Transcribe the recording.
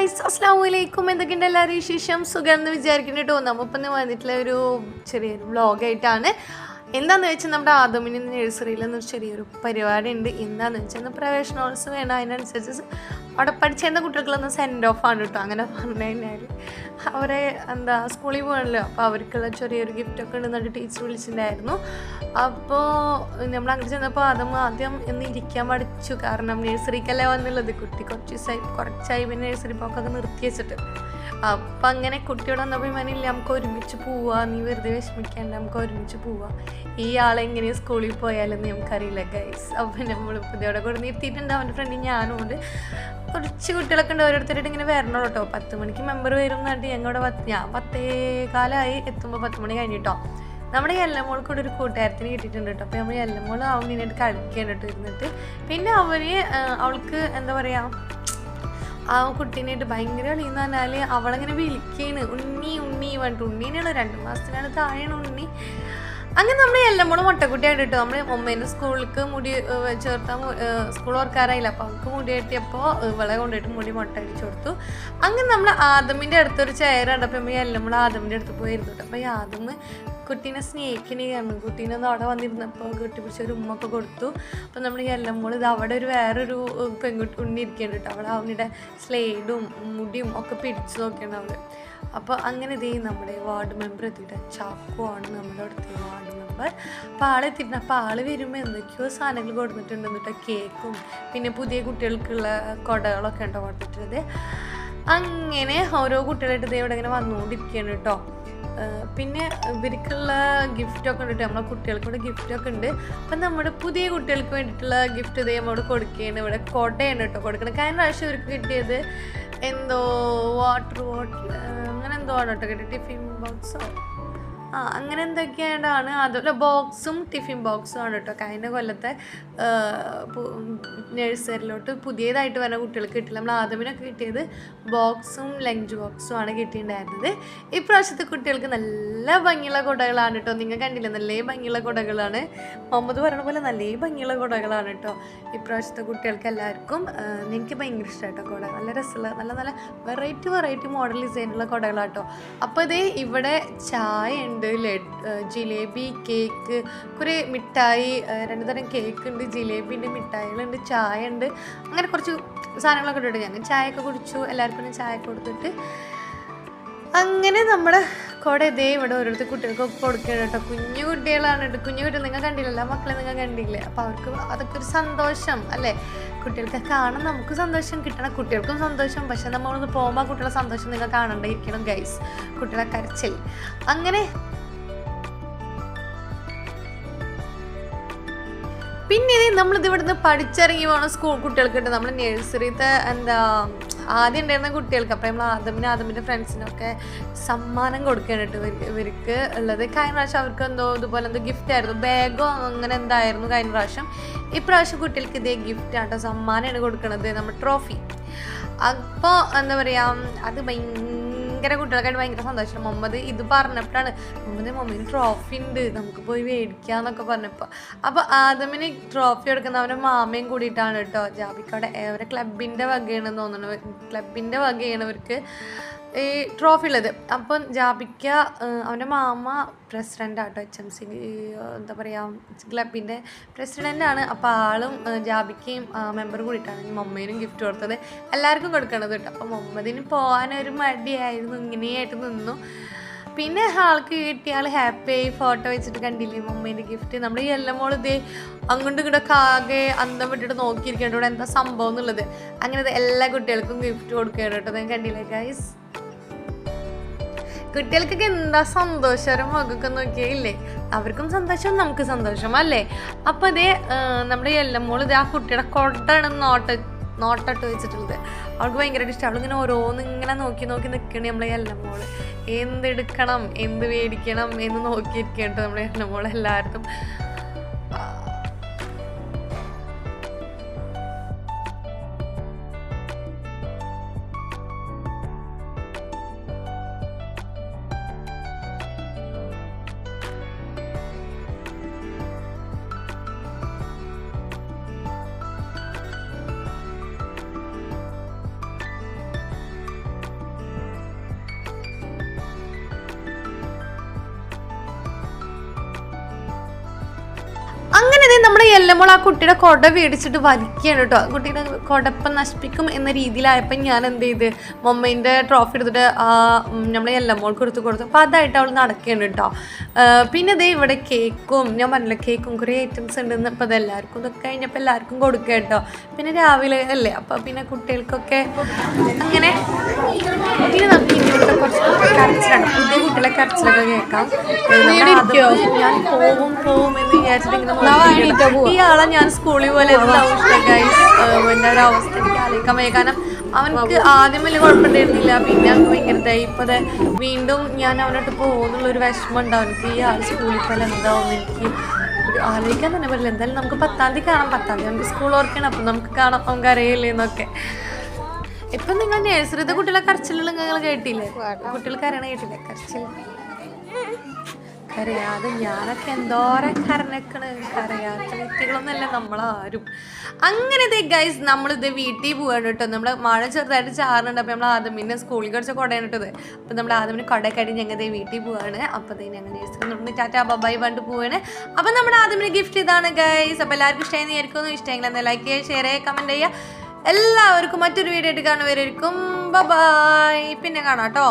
Guys അസ്സാം വലൈക്കും എന്തൊക്കെയുണ്ട് എല്ലാവരും വിശേഷം? സുഖം എന്ന് വിചാരിക്കുന്നു കേട്ടോ. നമ്മളിപ്പം വന്നിട്ടുള്ള ഒരു ചെറിയൊരു വ്ളോഗായിട്ടാണ്. എന്താന്ന് വെച്ചാൽ നമ്മുടെ ആദമിന് നഴ്സറിയിൽ നിന്ന് ചെറിയൊരു പരിപാടി ഉണ്ട് എന്താന്ന് വെച്ചാൽ ഒന്ന് പ്രവേശനോത്സവം വേണം അതിനനുസരിച്ച് അവിടെ പഠിച്ചിരുന്ന കുട്ടികൾക്കൊന്ന് സെൻഡ് ഓഫ് ആണ് കേട്ടോ. അങ്ങനെ പറഞ്ഞു കഴിഞ്ഞാൽ അവരെ എന്താ സ്കൂളിൽ പോകണല്ലോ അപ്പോൾ അവർക്കുള്ള ചെറിയൊരു ഗിഫ്റ്റൊക്കെ ഉണ്ടെന്നിട്ട് ടീച്ചർ വിളിച്ചിട്ടുണ്ടായിരുന്നു. അപ്പോൾ നമ്മൾ അങ്ങോട്ട് ചെന്നപ്പോൾ ആദ്യം ആദ്യം എന്ന് ഇരിക്കാൻ പഠിച്ചു കാരണം നഴ്സറിക്കല്ലേ വന്നുള്ളത്? കുട്ടി കുറച്ച് ദിവസമായി കുറച്ചായി പിന്നെ നഴ്സറി പോക്കൊക്കെ നിർത്തി വെച്ചിട്ട്. അപ്പം അങ്ങനെ കുട്ടിയോട് വന്നപ്പോൾ ഞാനില്ല നമുക്ക് ഒരുമിച്ച് പോവാ. നീ വെറുതെ വിഷമിക്കാണ്ട് നമുക്ക് ഒരുമിച്ച് പോവാ. ഈ ആളെങ്ങനെ സ്കൂളിൽ പോയാലെന്ന് നമുക്കറിയില്ല ഗൈസ് അപ്പം നമ്മൾ പുതിയോടെ കൂടെ നിർത്തിയിട്ടുണ്ട് അവന്റെ ഫ്രണ്ട് ഞാനും ഉണ്ട്. കുറച്ച് കുട്ടികളൊക്കെ ഉണ്ട്. ഓരോരുത്തരായിട്ട് ഇങ്ങനെ വരണോ കേട്ടോ. പത്ത് മണിക്ക് മെമ്പർ വരും എന്നിട്ട് ഞങ്ങളുടെ പത്ത് ഞാൻ പത്തേ കാലമായി എത്തുമ്പോൾ പത്ത് മണി കഴിഞ്ഞിട്ടോ നമ്മുടെ എല്ലമോൾ കൂടെ ഒരു കൂട്ടുകാരത്തിന് കിട്ടിയിട്ടുണ്ട് കേട്ടോ അപ്പോൾ നമ്മൾ എല്ലമോൾ അവനിനായിട്ട് കളിക്കാൻ കേട്ടോ ഇരുന്നിട്ട്. പിന്നെ അവന് അവൾക്ക് എന്താ പറയുക ആ കുട്ടീനായിട്ട് ഭയങ്കര കളിയെന്ന് പറഞ്ഞാൽ അവളങ്ങനെ വിളിക്കുകയാണ് ഉണ്ണി ഉണ്ണി പറഞ്ഞിട്ട് ഉണ്ണീനുള്ള രണ്ട് മാസത്തിനാണ് താഴെയാണ് ഉണ്ണി. അങ്ങനെ നമ്മൾ എല്ലാം കൂടെ മുട്ടക്കുട്ടിയായിട്ട് കേട്ടോ നമ്മൾ ഉമ്മേനെ സ്കൂളിലേക്ക് മുടി ചേർത്താൽ സ്കൂൾ ഓർക്കാറായില്ല അപ്പോൾ അവൾക്ക് മുടി കെട്ടിയപ്പോൾ ഇവളെ കൊണ്ടുപോയിട്ട് മുടി മുട്ട അടിച്ചു കൊടുത്തു. അങ്ങനെ നമ്മൾ ആദമിന്റെ അടുത്തൊരു ചെയർ കണ്ടപ്പോൾ നമ്മൾ എല്ലാം കൂടെ ആദമിന്റെ അടുത്ത് പോയിരുന്നു കേട്ടോ. അപ്പോൾ ഈ ആദം കുട്ടീനെ സ്നേഹിക്കണേയാണ് കുട്ടീനെ ഒന്ന് അവിടെ വന്നിരുന്നപ്പോൾ കെട്ടി പിടിച്ച ഒരു ഉമ്മൊക്കെ കൊടുത്തു. അപ്പം നമ്മൾ എല്ലാം കൂടെ ഇത് അവിടെ ഒരു വേറൊരു പെൺകുട്ടി ഉണ്ണി കേട്ടോ. അവിടെ അവളുടെ സ്ലേഡും മുടിയും ഒക്കെ പിടിച്ചു നോക്കിയാണ് അവൾ. അപ്പോൾ അങ്ങനെ ഇതേ നമ്മുടെ വാർഡ് മെമ്പർ എത്തിയിട്ട് ചാക്കു ആണ് നമ്മുടെ അടുത്ത വാർഡ് മെമ്പർ. അപ്പോൾ ആളെത്തിയിട്ട് അപ്പോൾ ആൾ വരുമ്പോൾ എന്തൊക്കെയോ സാധനങ്ങൾ കൊടുത്തിട്ടുണ്ട് എന്നിട്ട് കേക്കും. പിന്നെ പുതിയ കുട്ടികൾക്കുള്ള കുടകളൊക്കെ ഉണ്ടോ കൊടുത്തിട്ടുള്ളത്. അങ്ങനെ ഓരോ കുട്ടികളായിട്ട് ഇതേ ഇവിടെ ഇങ്ങനെ വന്നുകൊണ്ടിരിക്കുകയാണ് കേട്ടോ. പിന്നെ ഇവർക്കുള്ള ഗിഫ്റ്റൊക്കെ ഉണ്ട് നമ്മളെ കുട്ടികൾക്ക് ഇവിടെ ഗിഫ്റ്റൊക്കെ ഉണ്ട്. അപ്പം നമ്മുടെ പുതിയ കുട്ടികൾക്ക് വേണ്ടിയിട്ടുള്ള ഗിഫ്റ്റ് ഇതേ നമ്മളോട് കൊടുക്കുകയാണ്. ഇവിടെ കൊടയാണ് കേട്ടോ കൊടുക്കണം കഴിഞ്ഞ പ്രാവശ്യം ഇവർക്ക് കിട്ടിയത് എന്തോ വാട്ടർ ബോട്ടിൽ എന്തോ ആണ് കേട്ടോ ടിഫിൻ ബോക്സോ? ആ അങ്ങനെ എന്തൊക്കെയാണ് അതുപോലെ ബോക്സും ടിഫിൻ ബോക്സും ആണ് കേട്ടോ. കഴിഞ്ഞ കൊല്ലത്തെ നഴ്സറിയിലോട്ട് പുതിയതായിട്ട് വരുന്ന കുട്ടികൾക്ക് കിട്ടില്ല. നമ്മൾ ആദ്യമിനൊക്കെ കിട്ടിയത് ബോക്സും ലഞ്ച് ബോക്സും ആണ് കിട്ടിയിട്ടുണ്ടായിരുന്നത്. ഇപ്രാവശ്യത്തെ കുട്ടികൾക്ക് നല്ല ഭംഗിയുള്ള കുടകളാണ് കേട്ടോ. നിങ്ങൾ കണ്ടില്ല നല്ല ഭംഗിയുള്ള കുടകളാണ്. മുഹമ്മദ് പറഞ്ഞ പോലെ നല്ല ഭംഗിയുള്ള കുടകളാണ് കേട്ടോ. ഇപ്രാവശ്യത്തെ കുട്ടികൾക്ക് എല്ലാവർക്കും നിങ്ങൾക്ക് ഭയങ്കര ഇഷ്ടമായിട്ടോ കുട. നല്ല രസമുള്ള നല്ല നല്ല വെറൈറ്റി വെറൈറ്റി മോഡൽ ഡിസൈനുള്ള കുടകളാട്ടോ അപ്പോൾ ഇതേ ഇവിടെ ചായ ഉണ്ട്. ലഡ് ജിലേബി കേക്ക് കുറേ മിഠായി രണ്ട് തരം കേക്ക് ഉണ്ട് ജിലേബി ഉണ്ട് മിഠായികളുണ്ട് ചായ ഉണ്ട്. അങ്ങനെ കുറച്ച് സാധനങ്ങളൊക്കെ ഇട്ടു ഞങ്ങൾ ചായയൊക്കെ കുടിച്ചു എല്ലാവർക്കും ചായ കൊടുത്തിട്ട്. അങ്ങനെ നമ്മുടെ കുട ഇതേ ഇവിടെ ഓരോരുത്തർ കുട്ടികൾക്കൊക്കെ കൊടുക്കണം കേട്ടോ. കുഞ്ഞു കുട്ടികളാണ് കേട്ടോ കുഞ്ഞു കുട്ടികൾ നിങ്ങൾ കണ്ടില്ലല്ലോ? മക്കളെ നിങ്ങൾ കണ്ടില്ലേ? അപ്പോൾ അവർക്ക് അതൊക്കെ ഒരു സന്തോഷം അല്ലേ? കുട്ടികൾക്ക് കാണാൻ നമുക്ക് സന്തോഷം കിട്ടണം. കുട്ടികൾക്കും സന്തോഷം. പക്ഷെ നമ്മളൊന്ന് പോകുമ്പോൾ കുട്ടികളുടെ കുട്ടികളെ സന്തോഷം നിങ്ങൾ കാണണ്ടായിരിക്കണം ഗൈസ് കുട്ടികളെ കരച്ചിൽ. അങ്ങനെ പിന്നെ നമ്മളിത് ഇവിടുന്ന് പഠിച്ചിറങ്ങി പോകണം സ്കൂൾ കുട്ടികൾക്ക് നമ്മൾ നഴ്സറിത്തെ എന്താ ആദ്യം ഉണ്ടായിരുന്ന കുട്ടികൾക്ക്. അപ്പം നമ്മൾ ആദമിന് ആദമിന്റെ ഫ്രണ്ട്സിനൊക്കെ സമ്മാനം ഇവർക്ക് ഇവർക്ക് ഉള്ളത്. കഴിഞ്ഞ പ്രാവശ്യം അവർക്ക് എന്തോ ഇതുപോലെ എന്തോ ഗിഫ്റ്റ് ആയിരുന്നു. ബാഗോ അങ്ങനെ എന്തായിരുന്നു കഴിഞ്ഞ പ്രാവശ്യം. ഇപ്രാവശ്യം കുട്ടികൾക്ക് ഇതേ ഗിഫ്റ്റ് ആട്ടോ സമ്മാനമാണ് കൊടുക്കുന്നത് നമ്മുടെ ട്രോഫി അപ്പോൾ എന്താ പറയുക അത് ഭയങ്കര കുട്ടികൾക്കായിട്ട് ഭയങ്കര സന്തോഷം. മുഹമ്മദ് ഇത് പറഞ്ഞപ്പോഴാണ് മുഹമ്മദ് മമ്മീന് ട്രോഫി ഉണ്ട് നമുക്ക് പോയി മേടിക്കാന്നൊക്കെ പറഞ്ഞപ്പോൾ അപ്പോൾ ആദമിന് ട്രോഫി കൊടുക്കുന്ന അവന്റെ മാമയും കൂടിയിട്ടാണ് കേട്ടോ ജാബിക്കവിടെ അവരെ ക്ലബിന്റെ വകയാണെന്ന് തോന്നുന്നു. ക്ലബിന്റെ വകയാണ് ഇവർക്ക്. ഈ ട്രോഫി ഉള്ളത്. അപ്പം ജാബിക്ക അവന്റെ മാമ പ്രസിഡന്റ് ആട്ടോ എച്ച് എം സി എന്താ പറയുക ക്ലബിന്റെ പ്രസിഡന്റാണ് അപ്പോൾ ആളും ജാബിക്കയും മെമ്പർ കൂടിയിട്ടാണ് മമ്മേനും ഗിഫ്റ്റ് കൊടുത്തത്. എല്ലാവർക്കും കൊടുക്കണത് കേട്ടോ അപ്പോൾ മുഹമ്മദിന് പോകാനൊരു മടിയായിരുന്നു. ഇങ്ങനെയായിട്ട് നിന്നു. പിന്നെ ആൾക്ക് കിട്ടിയ ആൾ ഹാപ്പി ആയി ഫോട്ടോ വെച്ചിട്ട് കണ്ടില്ലേ മമ്മേന്റെ ഗിഫ്റ്റ് നമ്മൾ ഈ എല്ലാം മോൾ ഇതേ അങ്ങോട്ടും ഇങ്ങോട്ടൊക്കെ ആകെ അന്തം വിട്ടിട്ട് നോക്കിയിരിക്കേണ്ട ഇവിടെ എന്താ സംഭവം എന്നുള്ളത്. അങ്ങനെ എല്ലാ കുട്ടികൾക്കും ഗിഫ്റ്റ് കൊടുക്കുകയാണ് കേട്ടോ ഞാൻ കണ്ടില്ലേ ഗൈസ് കുട്ടികൾക്കൊക്കെ എന്താ സന്തോഷം? ഒരു മുഖമൊക്കെ നോക്കിയില്ലേ അവർക്കും സന്തോഷം നമുക്ക് സന്തോഷം അല്ലേ? അപ്പം അതേ നമ്മുടെ എല്ലമ്മോൾ ഇത് ആ കുട്ടിയുടെ കൊട്ടാണ് നോട്ട നോട്ടിട്ട് വെച്ചിട്ടുള്ളത്. അവൾക്ക് ഭയങ്കരമായിട്ട് ഇഷ്ടം. അവളിങ്ങനെ ഓരോന്ന് ഇങ്ങനെ നോക്കി നോക്കി നിൽക്കണേ നമ്മളെ എല്ലമ്മോൾ. എന്തെടുക്കണം എന്ത് മേടിക്കണം എന്ന് നോക്കിയിരിക്കട്ടോ നമ്മുടെ എല്ലമ്മോൾ എല്ലാവർക്കും മോൾ ആ കുട്ടിയുടെ കൊട മേടിച്ചിട്ട് വലിക്കുകയാണ് കേട്ടോ. കുട്ടിയുടെ കൊടപ്പം നശിപ്പിക്കും എന്ന രീതിയിലായപ്പോൾ ഞാൻ എന്ത് ചെയ്ത്? മമ്മീന്റെ ട്രോഫി എടുത്തിട്ട് നമ്മൾ എല്ലാം മോൾക്ക് കൊടുത്ത് കൊടുത്തു അപ്പോൾ അതായിട്ട് അവൾ നടക്കുകയാണ് കേട്ടോ. പിന്നെ ദേ ഇവിടെ കേക്കും ഞാൻ പറഞ്ഞില്ല കേക്കും കുറേ ഐറ്റംസ് ഉണ്ടെന്ന് അപ്പോൾ അത് എല്ലാവർക്കും ഇതൊക്കെ കഴിഞ്ഞപ്പോൾ എല്ലാവർക്കും കൊടുക്കുക കേട്ടോ. പിന്നെ രാവിലെ അല്ലേ അപ്പോൾ പിന്നെ കുട്ടികൾക്കൊക്കെ അങ്ങനെ പിന്നെ നമുക്ക് ഇങ്ങോട്ട് കുറച്ച് കരച്ചിലാണ് പുതിയ കുട്ടികളെ കരച്ചിലൊക്കെ കേൾക്കാം. ഞാൻ പോകും പോകും എന്ന് വിചാരിച്ചിട്ട്. ഈ ആളെ ഞാൻ സ്കൂളിൽ പോലെ എന്റെ ഒരു അവസ്ഥ എനിക്ക് ആലോചിക്കാൻ വയ്യ. കാരണം അവനക്ക് ആദ്യം വലിയ കുഴപ്പമുണ്ടായിരുന്നില്ല. പിന്നെ അവന് ഭയങ്കര ഇപ്പത് ഇപ്പൊ വീണ്ടും ഞാൻ അവനോട്ട് പോകുന്നുള്ള ഒരു വിഷമം ഉണ്ട് അവനക്ക് ഈ ആൾ സ്കൂളിൽ പോലെ എന്താവും എനിക്ക് ആലോചിക്കാൻ തന്നെ പറ്റില്ല. എന്തായാലും നമുക്ക് പത്താം തീയതി കാണാം. പത്താം തീയതി നമുക്ക് സ്കൂൾ ഓർക്കണം. അപ്പം നമുക്ക് കാണാം. അവൻ അറിയില്ലേ എന്നൊക്കെ. ഇപ്പൊ നിങ്ങൾ നേഴ്സറിയുടെ കുട്ടികളെ കരച്ചിലുള്ള നിങ്ങൾ കേട്ടില്ലേ? കുട്ടികൾ കരയണ കേട്ടില്ലേ? കരച്ചിൽ. കരയാതെ ഞാനൊക്കെ എന്തോരം കരനക്കണ് കരയാത്ത വ്യക്തികളൊന്നല്ല നമ്മളാരും. അങ്ങനെ ഇതേ ഗൈസ് നമ്മളിത് വീട്ടിൽ പോവാണ് കേട്ടോ. നമ്മൾ മഴ ചെറുതായിട്ട് ചാറുന്നുണ്ട്. അപ്പോൾ നമ്മൾ ആദമിന്റെ സ്കൂളിൽ കുറച്ച് കുടയാണ് കേട്ടത് അപ്പോൾ നമ്മൾ ആദ്യമിന് കുടയൊക്കെ ഞങ്ങൾ ഇതേ വീട്ടിൽ പോവാണ്. അപ്പോൾ ഇതേ ഞങ്ങൾ നേഴ്സറി ടാറ്റ ബബായി പറഞ്ഞിട്ട് പോവാണ്. അപ്പോൾ നമ്മുടെ ആദ്യമിന് ഗിഫ്റ്റ് ഇതാണ് ഗൈസ് അപ്പോൾ എല്ലാവർക്കും ഇഷ്ടമായി നേരിക്കുന്നു ഇഷ്ടമെങ്കിൽ ലൈക്ക് ചെയ്യുക ഷെയർ ചെയ്യുക കമന്റ് ചെയ്യുക. എല്ലാവർക്കും മറ്റൊരു വീഡിയോ ആയിട്ട് കാണുന്നവരായിരിക്കും ബബായ് പിന്നെ കാണാം കേട്ടോ.